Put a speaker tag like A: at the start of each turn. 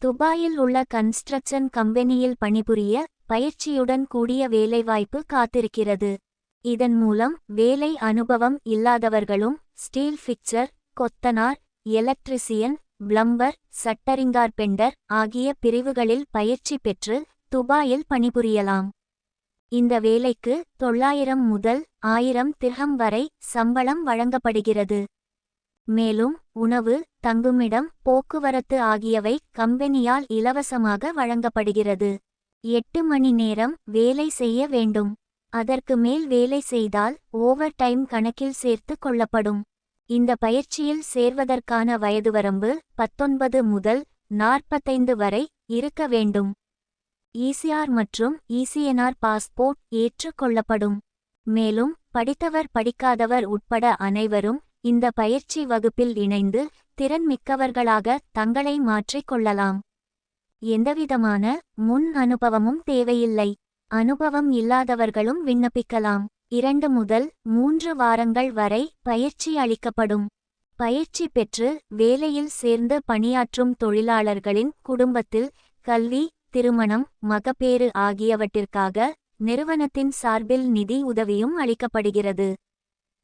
A: துபாயில் உள்ள கன்ஸ்ட்ரக்ஷன் கம்பெனியில் பணிபுரிய பயிற்சியுடன் கூடிய வேலைவாய்ப்பு காத்திருக்கிறது. இதன் மூலம் வேலை அனுபவம் இல்லாதவர்களும் ஸ்டீல் ஃபிக்சர் கொத்தனார் எலக்ட்ரிசியன் பிளம்பர் சட்டரிங்கார்பெண்டர் ஆகிய பிரிவுகளில் பயிற்சி பெற்று துபாயில் பணிபுரியலாம். இந்த வேலைக்கு தொள்ளாயிரம் முதல் ஆயிரம் திர்ஹம் வரை சம்பளம் வழங்கப்படுகிறது. மேலும் உணவு தங்குமிடம் போக்குவரத்து ஆகியவை கம்பெனியால் இலவசமாக வழங்கப்படுகிறது. எட்டு மணி நேரம் வேலை செய்ய வேண்டும். அதற்கு மேல் வேலை செய்தால் ஓவர் டைம் கணக்கில் சேர்த்து கொள்ளப்படும். இந்த பயிற்சியில் சேர்வதற்கான வயது வரம்பு பத்தொன்பது முதல் நாற்பத்தைந்து வரை இருக்க வேண்டும். ஈசிஆர் மற்றும் ஈசிஎன்ஆர் பாஸ்போர்ட் ஏற்றுக்கொள்ளப்படும் மேலும் படித்தவர் படிக்காதவர் உட்பட அனைவரும் இந்த பயிற்சி வகுப்பில் இணைந்து திறன் மிக்கவர்களாக தங்களை மாற்றிக் கொள்ளலாம். எந்தவிதமான முன் அனுபவமும் தேவையில்லை. அனுபவம் இல்லாதவர்களும் விண்ணப்பிக்கலாம். இரண்டு முதல் மூன்று வாரங்கள் வரை பயிற்சி அளிக்கப்படும். பயிற்சி பெற்று வேலையில் சேர்ந்து பணியாற்றும் தொழிலாளர்களின் குடும்பத்தில் கல்வி திருமணம் மகப்பேறு ஆகியவற்றிற்காக நிறுவனத்தின் சார்பில் நிதி உதவியும் அளிக்கப்படுகிறது.